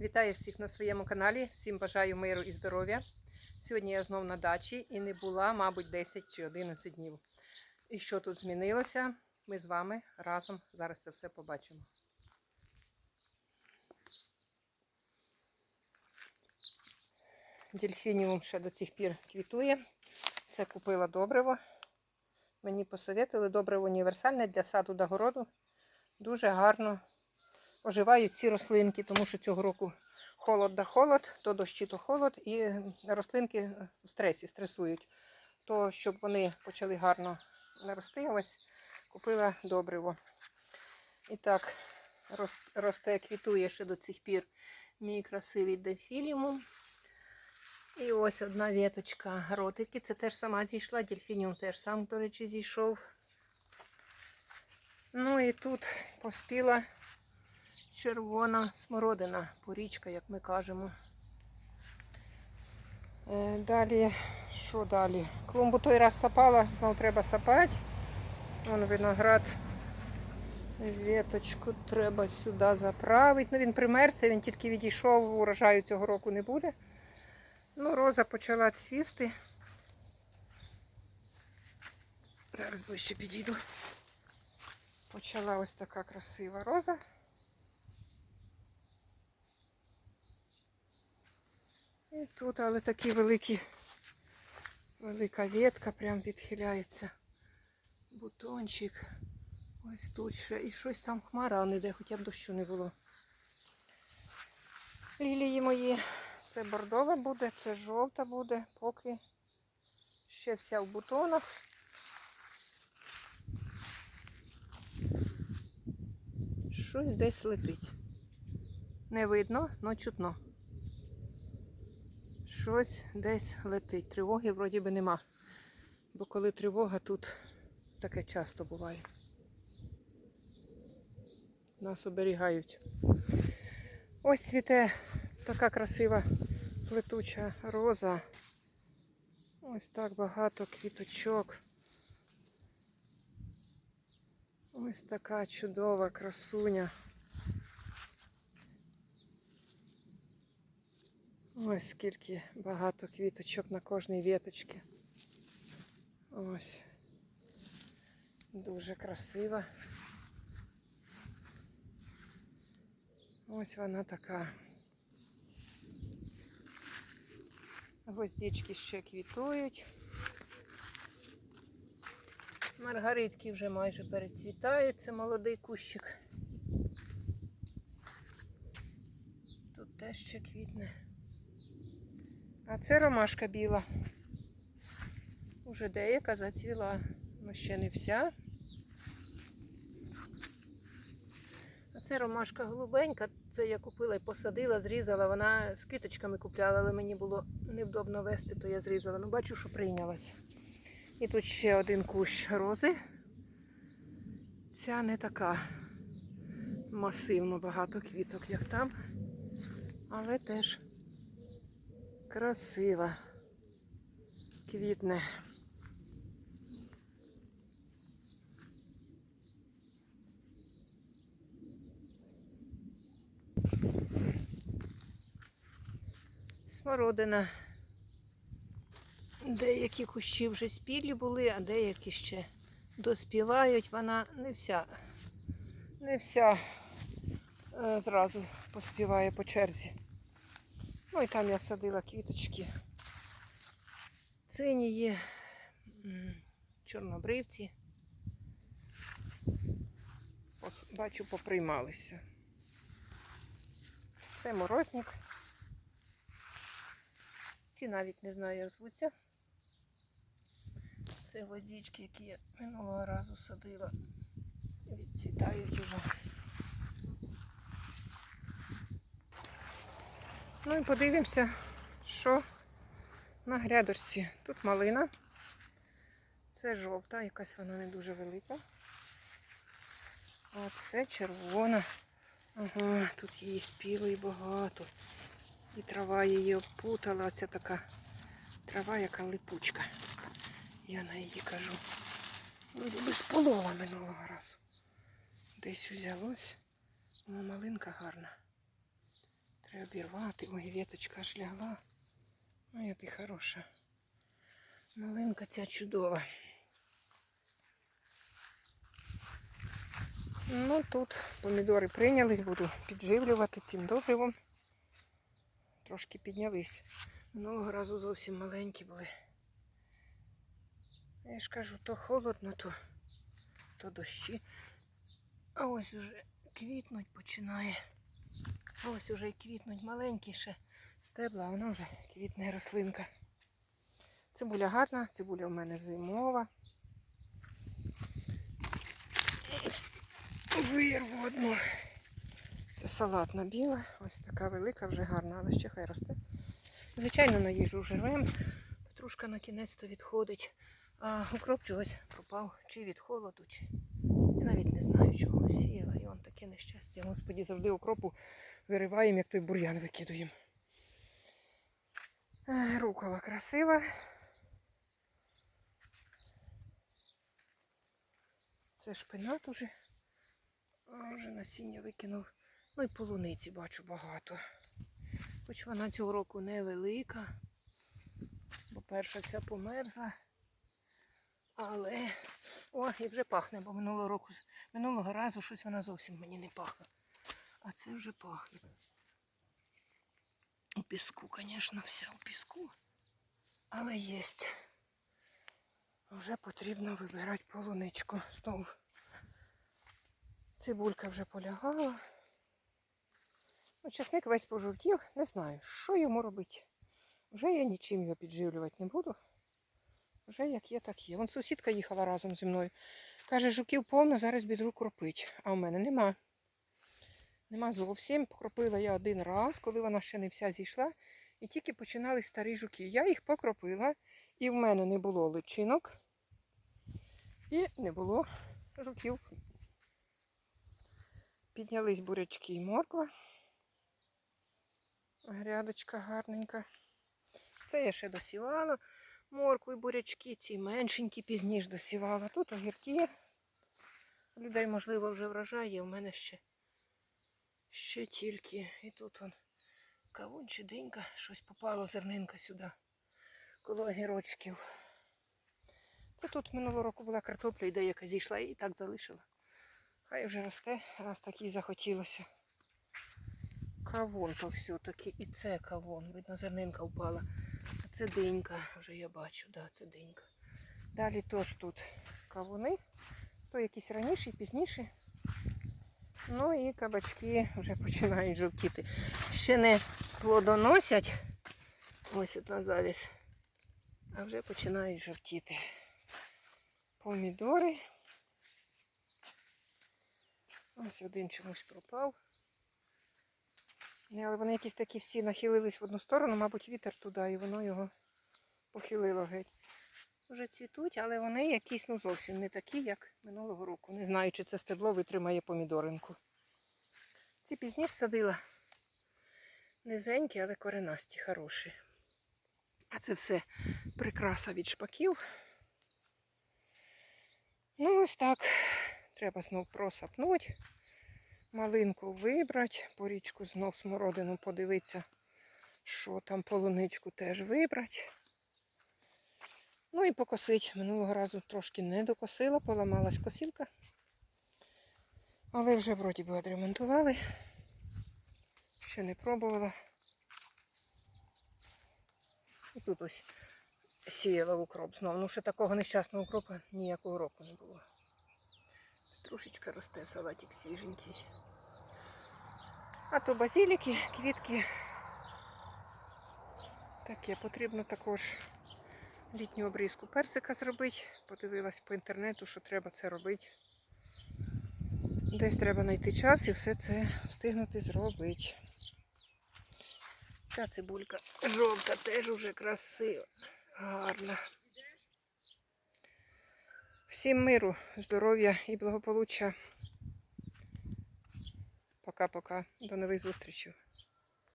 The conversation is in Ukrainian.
Вітаю всіх на своєму каналі. Всім бажаю миру і здоров'я. Сьогодні я знов на дачі і не була, мабуть, 10 чи 11 днів. І що тут змінилося? Ми з вами разом зараз це все побачимо. Дельфініум ще до цих пір квітує. Це купила добриво. Мені посоветили добриво універсальне для саду та городу. Дуже гарно оживають ці рослинки, тому що цього року холод да холод, то дощі, то холод, і рослинки в стресі стресують. То щоб вони почали гарно рости, ось купила добриво. І так, росте, квітує ще до цих пір мій красивий дельфілімум. І ось одна віточка ротики. Це теж сама зійшла. Дельфініум теж сам, до речі, зійшов. Ну і тут поспіла червона смородина, порічка, як ми кажемо. Е, Далі, що далі? Клумбу той раз сапала, знову треба сапати. Вон виноград. Віточку треба сюди заправити. Ну він примерзся, він тільки відійшов, урожаю цього року не буде. Ну, роза почала цвісти. Зараз ближче підійду. Почала ось така красива роза. І тут, але такі великі, велика ветка прям відхиляється. Бутончик. Ось тут ще. І щось там хмара не йде, хоча б дощу не було. Лілії мої. Це бордова буде, це жовта буде, поки ще вся в бутонах. Щось десь летить. Не видно, але чутно. Щось десь летить. Тривоги вроді би нема. Бо коли тривога, тут таке часто буває. Нас оберігають. Ось цвіте така красива плетуча роза. Ось так багато квіточок. Ось така чудова красуня. Ось скільки багато квіточок на кожній віточці. Ось. Дуже красива. Ось вона така. Гвоздички ще квітують. Маргаритки вже майже перецвітають. Це молодий кущик. Тут теж ще квітне. А це ромашка біла. Уже деяка зацвіла, але ще не вся. А це ромашка голубенька. Це я купила і посадила, зрізала. Вона з квіточками купляла, але мені було невдобно вести, то я зрізала. Ну, бачу, що прийнялась. І тут ще один кущ рози. Ця не така масивно багато квіток, як там, але теж красива. Квітне. Смородина. Деякі кущі вже спілі були, а деякі ще доспівають. Вона не вся, не вся е, зразу поспіває по черзі. Ну і там я садила квіточки. Сині є, чорнобривці. Бачу, поприймалися. Це морозник. Ці навіть не знаю, як звуться. Це гвоздички, які я минулого разу садила. Відцвітають уже. Ну і подивимося, що на грядочці. Тут малина. Це жовта, якась вона не дуже велика. А це червона. Ага, тут її спілої багато. І трава її опутала. Оця така трава, яка липучка. Я на її кажу. Вроді би сполола минулого разу. Десь узялось. О, малинка гарна. Треба обірвати. Ой, віточка аж лягла. Ой, ти хороша. Малинка ця чудова. Ну тут помідори прийнялись, буду підживлювати цим добривом. Трошки піднялись. Минулого разу зовсім маленькі були. Я ж кажу, то холодно, то, то дощі. А ось уже квітнуть починає. Ось уже квітнуть маленькі ще стебла, а вона вже квітне рослинка. Цибуля гарна, цибуля в мене зимова. Ось Вирву одну. Це салатна біла, ось така велика, вже гарна, але ще хай росте. Звичайно, на їжу вже рвем. Петрушка на кінець то відходить, а укроп чогось пропав, чи від холоду, чи. Я навіть не знаю, чого сіяла. І он таке нещастя. Господі, завжди укропу вириваємо, як той бур'ян викидуємо. Рукола красива. Це шпинат уже. Вже насіння викинув. Ну і полуниці бачу багато. Хоч вона цього року невелика, бо перша вся померзла. Але о, і вже пахне, бо минулого року, минулого разу щось вона зовсім мені не пахла. А це вже пахне. У піску, звісно, вся у піску. Але є. Вже потрібно вибирати полуничку знову. Цибулька вже полягала. Ну, часник весь пожовтів, не знаю, що йому робити. Вже я нічим його підживлювати не буду. Вже як є, так є. Вон сусідка їхала разом зі мною. Каже, жуків повно, зараз бідру кропить. А в мене нема. Нема зовсім. Покропила я один раз, коли вона ще не вся зійшла. І тільки починали старі жуки. Я їх покропила, і в мене не було личинок. І не було жуків. Піднялись бурячки і морква. Грядочка гарненька. Це я ще досівала. Моркву і бурячки, ці меншенькі пізніше досівала. Тут огірки. Людей, можливо, вже врожай є, у мене ще, ще тільки. І тут он кавун чи динька, щось попало зернинка сюди. Коло огірочків. Це тут минулого року була картопля, і деяка зійшла і так залишила. Хай вже росте, раз так їй захотілося. Кавун то все-таки і це кавун. Видно, зернинка впала. А це динька, вже я бачу, да, це динька. Далі теж тут кавуни, то якісь раніші, пізніші. Ну і кабачки вже починають жовтіти. Ще не плодоносять. Ось одна завість. А вже починають жовтіти. Помідори. Ось один чомусь пропав. Але вони якісь такі всі нахилились в одну сторону, мабуть, вітер туди, і воно його похилило геть. Вже цвітуть, але вони якісь ну зовсім не такі, як минулого року. Не знаю, чи це стебло витримає помідоринку. Ці пізніше садила. Низенькі, але коренасті, хороші. А це все прикраса від шпаків. Ну, ось так. Треба знов просапнути, малинку вибрати, порічку знов смородину подивитися, що там полуничку теж вибрати. Ну і покосить. Минулого разу трошки не докосила, поламалась косілка. Але вже вроді би відремонтували. Ще не пробувала. І тут ось сіяла укроп знову. Ну ще такого нещасного укропа ніякого року не було. Трошечка росте салатик свіженький. А то базиліки, квітки. Таке потрібно також літню обрізку персика зробити. Подивилась по інтернету, що треба це робити. Десь треба знайти час і все це встигнути зробити. Ця цибулька жовта теж уже красива, гарна. Всім миру, здоров'я і благополуччя. Пока-пока. До нових зустрічей.